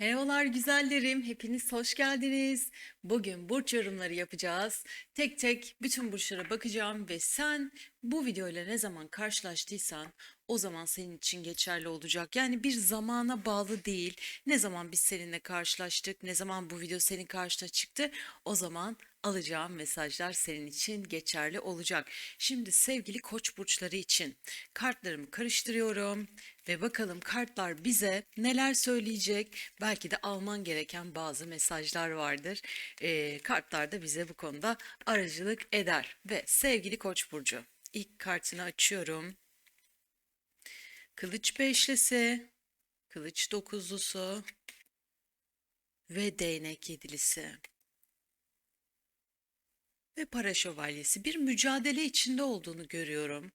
Merhabalar güzellerim, hepiniz hoş geldiniz. Bugün burç yorumları yapacağız. Tek tek bütün burçlara bakacağım ve sen bu videoyla ne zaman karşılaştıysan o zaman senin için geçerli olacak. Yani bir zamana bağlı değil. Ne zaman biz seninle karşılaştık, ne zaman bu video senin karşına çıktı, o zaman alacağım mesajlar senin için geçerli olacak. Şimdi sevgili koç burçları için kartlarımı karıştırıyorum ve bakalım kartlar bize neler söyleyecek. Belki de alman gereken bazı mesajlar vardır. Ee, kartlar da bize bu konuda aracılık eder. Ve sevgili koç burcu ilk kartını açıyorum. Kılıç beşlisi, kılıç dokuzlusu ve değnek yedilisi ve para şövalyesi bir mücadele içinde olduğunu görüyorum.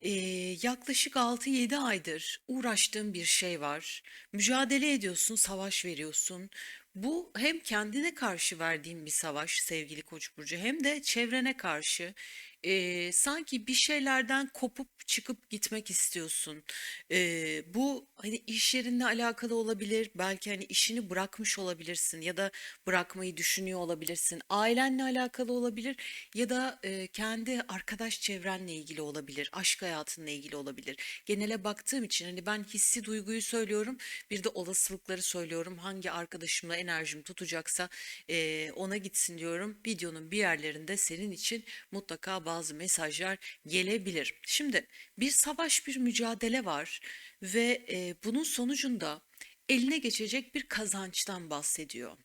Ee, yaklaşık 6-7 aydır uğraştığın bir şey var. Mücadele ediyorsun, savaş veriyorsun. Bu hem kendine karşı verdiğin bir savaş sevgili Koç burcu hem de çevrene karşı. Ee, sanki bir şeylerden kopup çıkıp gitmek istiyorsun. Ee, bu hani iş yerinle alakalı olabilir. Belki hani işini bırakmış olabilirsin ya da bırakmayı düşünüyor olabilirsin. Ailenle alakalı olabilir ya da e, kendi arkadaş çevrenle ilgili olabilir. Aşk hayatınla ilgili olabilir. Genele baktığım için hani ben hissi duyguyu söylüyorum. Bir de olasılıkları söylüyorum. Hangi arkadaşımla enerjim tutacaksa e, ona gitsin diyorum. Videonun bir yerlerinde senin için mutlaka bazı mesajlar gelebilir. Şimdi bir savaş, bir mücadele var ve e, bunun sonucunda eline geçecek bir kazançtan bahsediyor.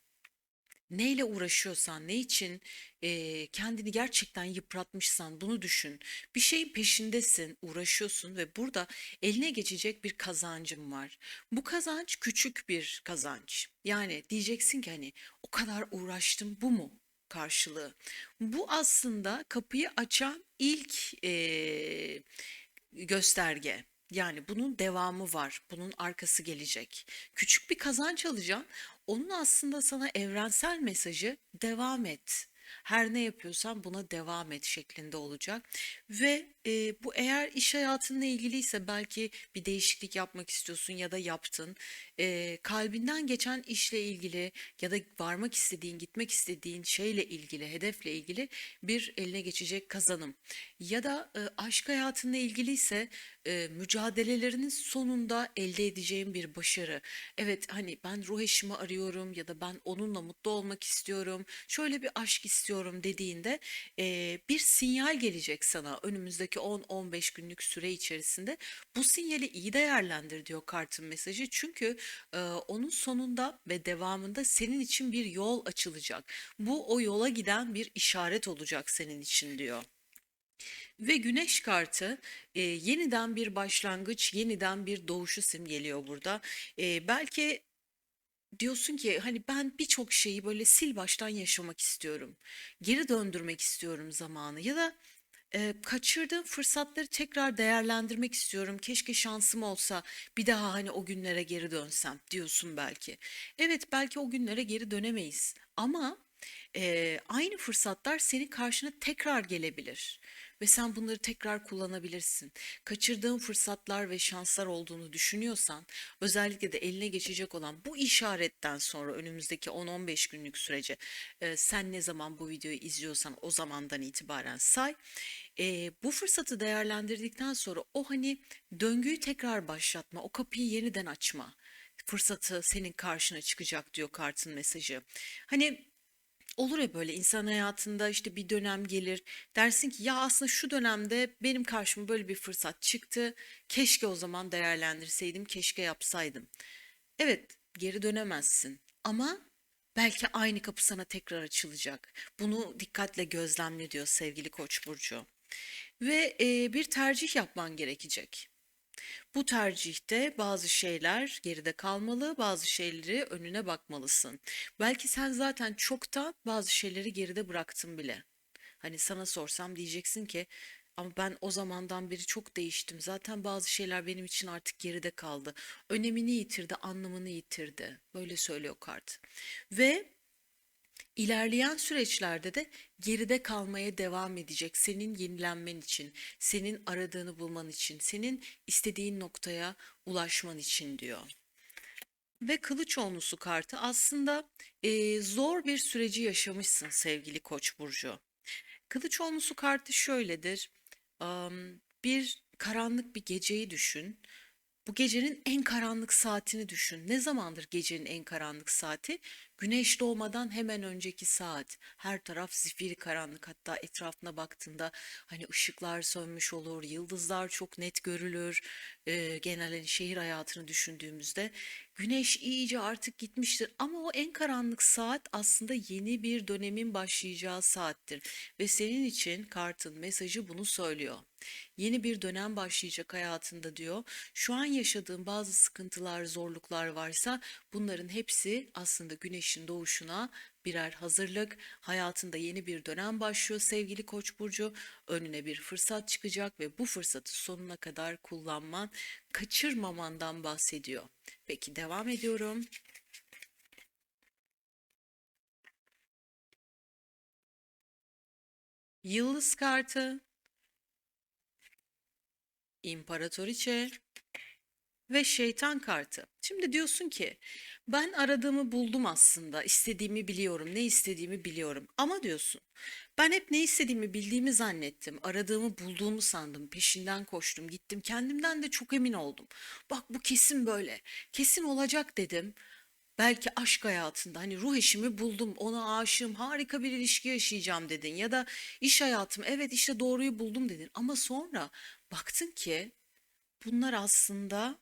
Neyle uğraşıyorsan, ne için e, kendini gerçekten yıpratmışsan bunu düşün. Bir şeyin peşindesin, uğraşıyorsun ve burada eline geçecek bir kazancın var. Bu kazanç küçük bir kazanç. Yani diyeceksin ki hani o kadar uğraştım bu mu? Karşılığı. Bu aslında kapıyı açan ilk eee, gösterge. Yani bunun devamı var. Bunun arkası gelecek. Küçük bir kazanç alacaksın. Onun aslında sana evrensel mesajı devam et. Her ne yapıyorsan buna devam et şeklinde olacak. Ve e, bu eğer iş hayatınla ilgiliyse belki bir değişiklik yapmak istiyorsun ya da yaptın. E, kalbinden geçen işle ilgili ya da varmak istediğin, gitmek istediğin şeyle ilgili, hedefle ilgili bir eline geçecek kazanım. Ya da e, aşk hayatınla ilgiliyse e, mücadelelerinin sonunda elde edeceğin bir başarı. Evet hani ben ruh eşimi arıyorum ya da ben onunla mutlu olmak istiyorum. Şöyle bir aşk istiyorum dediğinde e, bir sinyal gelecek sana önümüzdeki 10-15 günlük süre içerisinde. Bu sinyali iyi değerlendir diyor kartın mesajı. Çünkü e, onun sonunda ve devamında senin için bir yol açılacak. Bu o yola giden bir işaret olacak senin için diyor. Ve güneş kartı e, yeniden bir başlangıç, yeniden bir doğuşu simgeliyor burada. E, belki diyorsun ki hani ben birçok şeyi böyle sil baştan yaşamak istiyorum. Geri döndürmek istiyorum zamanı ya da e, kaçırdığım fırsatları tekrar değerlendirmek istiyorum. Keşke şansım olsa bir daha hani o günlere geri dönsem diyorsun belki. Evet belki o günlere geri dönemeyiz ama e, aynı fırsatlar senin karşına tekrar gelebilir ve sen bunları tekrar kullanabilirsin. Kaçırdığın fırsatlar ve şanslar olduğunu düşünüyorsan, özellikle de eline geçecek olan bu işaretten sonra önümüzdeki 10-15 günlük sürece e, sen ne zaman bu videoyu izliyorsan o zamandan itibaren say. E, bu fırsatı değerlendirdikten sonra o hani döngüyü tekrar başlatma, o kapıyı yeniden açma fırsatı senin karşına çıkacak diyor kartın mesajı. Hani Olur ya böyle insan hayatında işte bir dönem gelir dersin ki ya aslında şu dönemde benim karşıma böyle bir fırsat çıktı. Keşke o zaman değerlendirseydim, keşke yapsaydım. Evet, geri dönemezsin ama belki aynı kapı sana tekrar açılacak. Bunu dikkatle gözlemle diyor sevgili Koç burcu. Ve e, bir tercih yapman gerekecek. Bu tercihte bazı şeyler geride kalmalı, bazı şeyleri önüne bakmalısın. Belki sen zaten çoktan bazı şeyleri geride bıraktın bile. Hani sana sorsam diyeceksin ki ama ben o zamandan beri çok değiştim. Zaten bazı şeyler benim için artık geride kaldı. Önemini yitirdi, anlamını yitirdi. Böyle söylüyor kart. Ve İlerleyen süreçlerde de geride kalmaya devam edecek senin yenilenmen için, senin aradığını bulman için, senin istediğin noktaya ulaşman için diyor. Ve kılıç onlusu kartı aslında eee, zor bir süreci yaşamışsın sevgili Koç burcu. Kılıç onlusu kartı şöyledir. Am, bir karanlık bir geceyi düşün. Bu gecenin en karanlık saatini düşün. Ne zamandır gecenin en karanlık saati? Güneş doğmadan hemen önceki saat. Her taraf zifiri karanlık. Hatta etrafına baktığında hani ışıklar sönmüş olur, yıldızlar çok net görülür. Ee, genel hani şehir hayatını düşündüğümüzde güneş iyice artık gitmiştir. Ama o en karanlık saat aslında yeni bir dönemin başlayacağı saattir. Ve senin için kartın mesajı bunu söylüyor. Yeni bir dönem başlayacak hayatında diyor. Şu an yaşadığın bazı sıkıntılar, zorluklar varsa bunların hepsi aslında güneşin doğuşuna birer hazırlık. Hayatında yeni bir dönem başlıyor sevgili Koç burcu. Önüne bir fırsat çıkacak ve bu fırsatı sonuna kadar kullanman, kaçırmamandan bahsediyor. Peki devam ediyorum. Yıldız kartı, İmparatoriçe ve şeytan kartı. Şimdi diyorsun ki ben aradığımı buldum aslında. istediğimi biliyorum, ne istediğimi biliyorum. Ama diyorsun ben hep ne istediğimi bildiğimi zannettim. Aradığımı bulduğumu sandım. Peşinden koştum, gittim. Kendimden de çok emin oldum. Bak bu kesin böyle. Kesin olacak dedim. Belki aşk hayatında hani ruh eşimi buldum, ona aşığım, harika bir ilişki yaşayacağım dedin ya da iş hayatım evet işte doğruyu buldum dedin ama sonra baktın ki bunlar aslında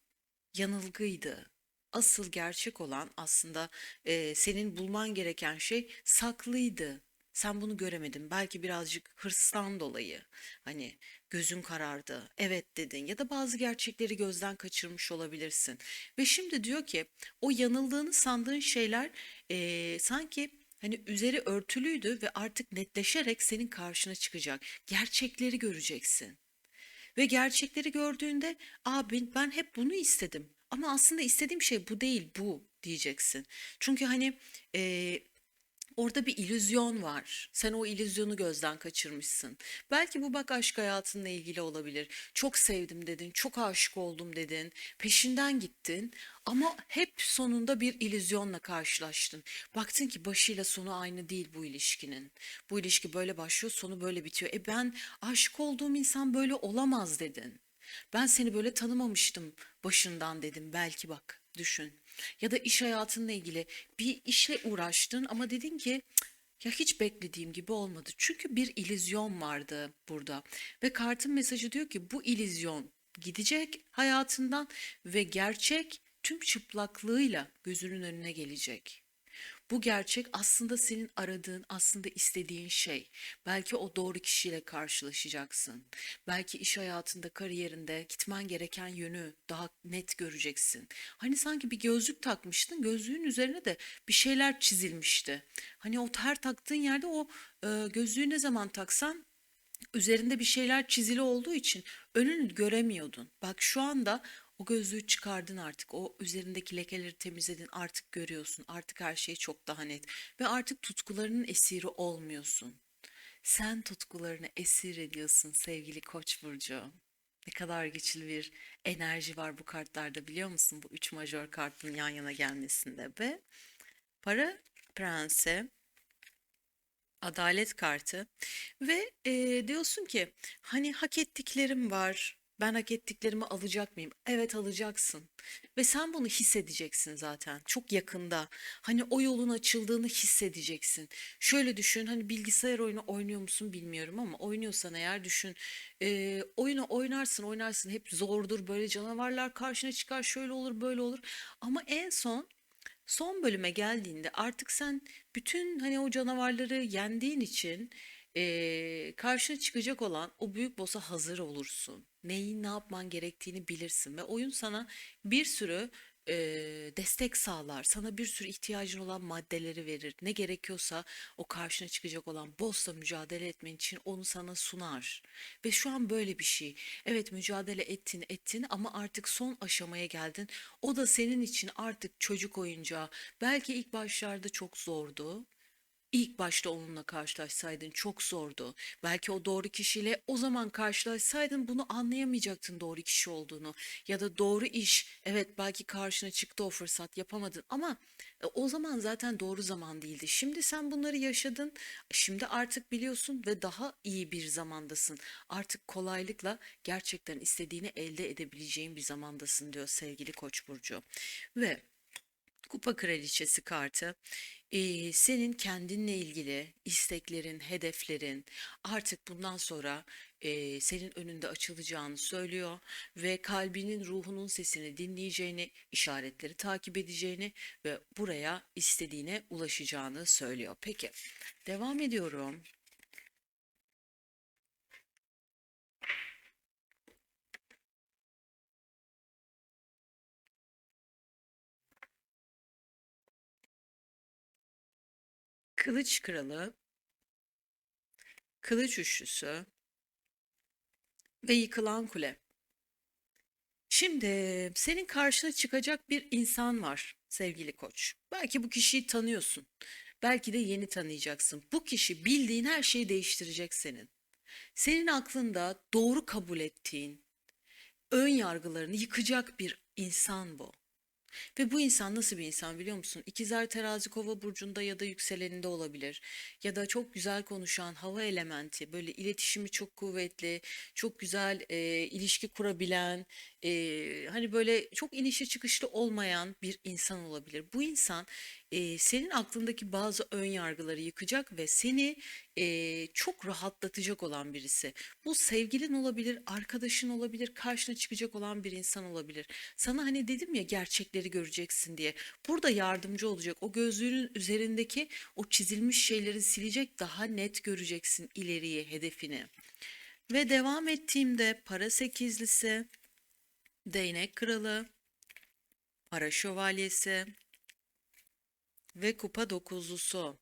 yanılgıydı. Asıl gerçek olan aslında e, senin bulman gereken şey saklıydı. Sen bunu göremedin. Belki birazcık hırstan dolayı. Hani gözün karardı. Evet dedin ya da bazı gerçekleri gözden kaçırmış olabilirsin. Ve şimdi diyor ki o yanıldığını sandığın şeyler e, sanki hani üzeri örtülüydü ve artık netleşerek senin karşına çıkacak. Gerçekleri göreceksin. Ve gerçekleri gördüğünde, "Aa ben, hep bunu istedim. Ama aslında istediğim şey bu değil, bu." diyeceksin. Çünkü hani eee, orada bir illüzyon var. Sen o illüzyonu gözden kaçırmışsın. Belki bu bak aşk hayatınla ilgili olabilir. Çok sevdim dedin, çok aşık oldum dedin, peşinden gittin ama hep sonunda bir illüzyonla karşılaştın. Baktın ki başıyla sonu aynı değil bu ilişkinin. Bu ilişki böyle başlıyor, sonu böyle bitiyor. E ben aşık olduğum insan böyle olamaz dedin. Ben seni böyle tanımamıştım başından dedim. Belki bak düşün. Ya da iş hayatınla ilgili bir işle uğraştın ama dedin ki "Cık, ya hiç beklediğim gibi olmadı. Çünkü bir illüzyon vardı burada. Ve kartın mesajı diyor ki bu illüzyon gidecek hayatından ve gerçek tüm çıplaklığıyla gözünün önüne gelecek. Bu gerçek aslında senin aradığın, aslında istediğin şey. Belki o doğru kişiyle karşılaşacaksın. Belki iş hayatında, kariyerinde gitmen gereken yönü daha net göreceksin. Hani sanki bir gözlük takmıştın, gözlüğün üzerine de bir şeyler çizilmişti. Hani o her taktığın yerde o e, gözlüğü ne zaman taksan üzerinde bir şeyler çizili olduğu için önünü göremiyordun. Bak şu anda o gözlüğü çıkardın artık. O üzerindeki lekeleri temizledin. Artık görüyorsun. Artık her şey çok daha net. Ve artık tutkularının esiri olmuyorsun. Sen tutkularını esir ediyorsun sevgili Koç burcu. Ne kadar güçlü bir enerji var bu kartlarda biliyor musun? Bu üç majör kartın yan yana gelmesinde ve para prensi Adalet kartı ve eee, diyorsun ki hani hak ettiklerim var. Ben hak ettiklerimi alacak mıyım? Evet alacaksın. Ve sen bunu hissedeceksin zaten. Çok yakında. Hani o yolun açıldığını hissedeceksin. Şöyle düşün. Hani bilgisayar oyunu oynuyor musun bilmiyorum ama oynuyorsan eğer düşün. Eee, oyunu oynarsın oynarsın. Hep zordur. Böyle canavarlar karşına çıkar. Şöyle olur böyle olur. Ama en son Son bölüme geldiğinde artık sen bütün hani o canavarları yendiğin için eee, karşına çıkacak olan o büyük boss'a hazır olursun. Neyi ne yapman gerektiğini bilirsin ve oyun sana bir sürü eee, destek sağlar. Sana bir sürü ihtiyacın olan maddeleri verir. Ne gerekiyorsa o karşına çıkacak olan boss'la mücadele etmen için onu sana sunar. Ve şu an böyle bir şey. Evet mücadele ettin ettin ama artık son aşamaya geldin. O da senin için artık çocuk oyuncağı. Belki ilk başlarda çok zordu. İlk başta onunla karşılaşsaydın çok zordu. Belki o doğru kişiyle o zaman karşılaşsaydın bunu anlayamayacaktın doğru kişi olduğunu. Ya da doğru iş, evet belki karşına çıktı o fırsat yapamadın ama e, o zaman zaten doğru zaman değildi. Şimdi sen bunları yaşadın, şimdi artık biliyorsun ve daha iyi bir zamandasın. Artık kolaylıkla gerçekten istediğini elde edebileceğin bir zamandasın diyor sevgili Koç burcu. Ve Kupa Kraliçesi kartı eee, senin kendinle ilgili isteklerin, hedeflerin artık bundan sonra eee, senin önünde açılacağını söylüyor ve kalbinin, ruhunun sesini dinleyeceğini, işaretleri takip edeceğini ve buraya istediğine ulaşacağını söylüyor. Peki, devam ediyorum. Kılıç Kralı, Kılıç Üçlüsü ve Yıkılan Kule. Şimdi senin karşına çıkacak bir insan var sevgili koç. Belki bu kişiyi tanıyorsun. Belki de yeni tanıyacaksın. Bu kişi bildiğin her şeyi değiştirecek senin. Senin aklında doğru kabul ettiğin, ön yargılarını yıkacak bir insan bu. Ve bu insan nasıl bir insan biliyor musun? İkizler Terazi Kova burcunda ya da yükseleninde olabilir. Ya da çok güzel konuşan hava elementi, böyle iletişimi çok kuvvetli, çok güzel e, ilişki kurabilen, e, hani böyle çok inişi çıkışlı olmayan bir insan olabilir. Bu insan e, senin aklındaki bazı ön yargıları yıkacak ve seni e, çok rahatlatacak olan birisi. Bu sevgilin olabilir, arkadaşın olabilir, karşına çıkacak olan bir insan olabilir. Sana hani dedim ya gerçekleri göreceksin diye. Burada yardımcı olacak. O gözlüğünün üzerindeki o çizilmiş şeyleri silecek, daha net göreceksin ileriye hedefini. Ve devam ettiğimde para sekizlisi, değnek kralı, para şövalyesi ve kupa dokuzlusu.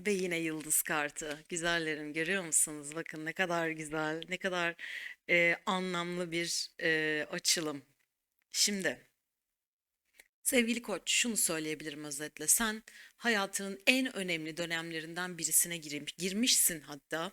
Ve yine yıldız kartı. Güzellerim görüyor musunuz? Bakın ne kadar güzel, ne kadar e, anlamlı bir e, açılım. Şimdi sevgili koç şunu söyleyebilirim özetle. Sen hayatının en önemli dönemlerinden birisine girim, girmişsin hatta.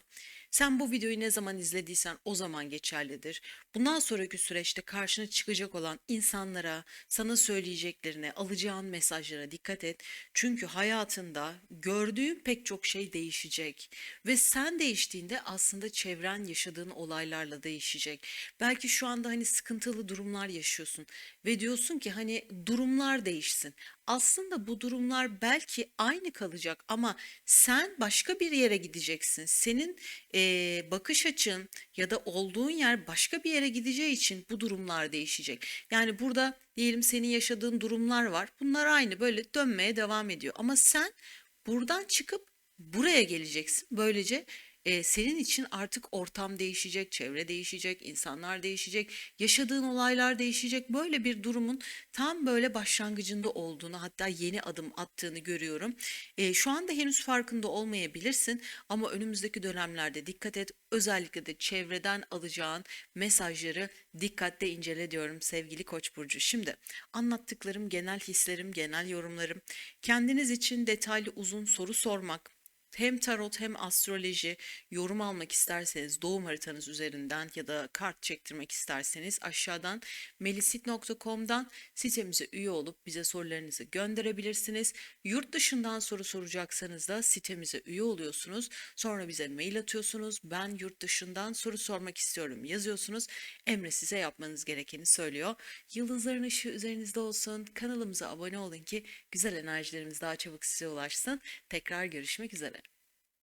Sen bu videoyu ne zaman izlediysen o zaman geçerlidir. Bundan sonraki süreçte karşına çıkacak olan insanlara, sana söyleyeceklerine, alacağın mesajlara dikkat et. Çünkü hayatında gördüğün pek çok şey değişecek ve sen değiştiğinde aslında çevren yaşadığın olaylarla değişecek. Belki şu anda hani sıkıntılı durumlar yaşıyorsun ve diyorsun ki hani durumlar değişsin. Aslında bu durumlar belki aynı kalacak ama sen başka bir yere gideceksin. Senin eee, bakış açın ya da olduğun yer başka bir yere gideceği için bu durumlar değişecek. Yani burada diyelim senin yaşadığın durumlar var. Bunlar aynı böyle dönmeye devam ediyor. Ama sen buradan çıkıp buraya geleceksin. Böylece e, senin için artık ortam değişecek, çevre değişecek, insanlar değişecek, yaşadığın olaylar değişecek. Böyle bir durumun tam böyle başlangıcında olduğunu, hatta yeni adım attığını görüyorum. E, şu anda henüz farkında olmayabilirsin ama önümüzdeki dönemlerde dikkat et. Özellikle de çevreden alacağın mesajları dikkatle incele diyorum sevgili Koç burcu. Şimdi anlattıklarım genel hislerim, genel yorumlarım. Kendiniz için detaylı uzun soru sormak hem tarot hem astroloji yorum almak isterseniz doğum haritanız üzerinden ya da kart çektirmek isterseniz aşağıdan melisit.com'dan sitemize üye olup bize sorularınızı gönderebilirsiniz. Yurt dışından soru soracaksanız da sitemize üye oluyorsunuz. Sonra bize mail atıyorsunuz. Ben yurt dışından soru sormak istiyorum yazıyorsunuz. Emre size yapmanız gerekeni söylüyor. Yıldızların ışığı üzerinizde olsun. Kanalımıza abone olun ki güzel enerjilerimiz daha çabuk size ulaşsın. Tekrar görüşmek üzere.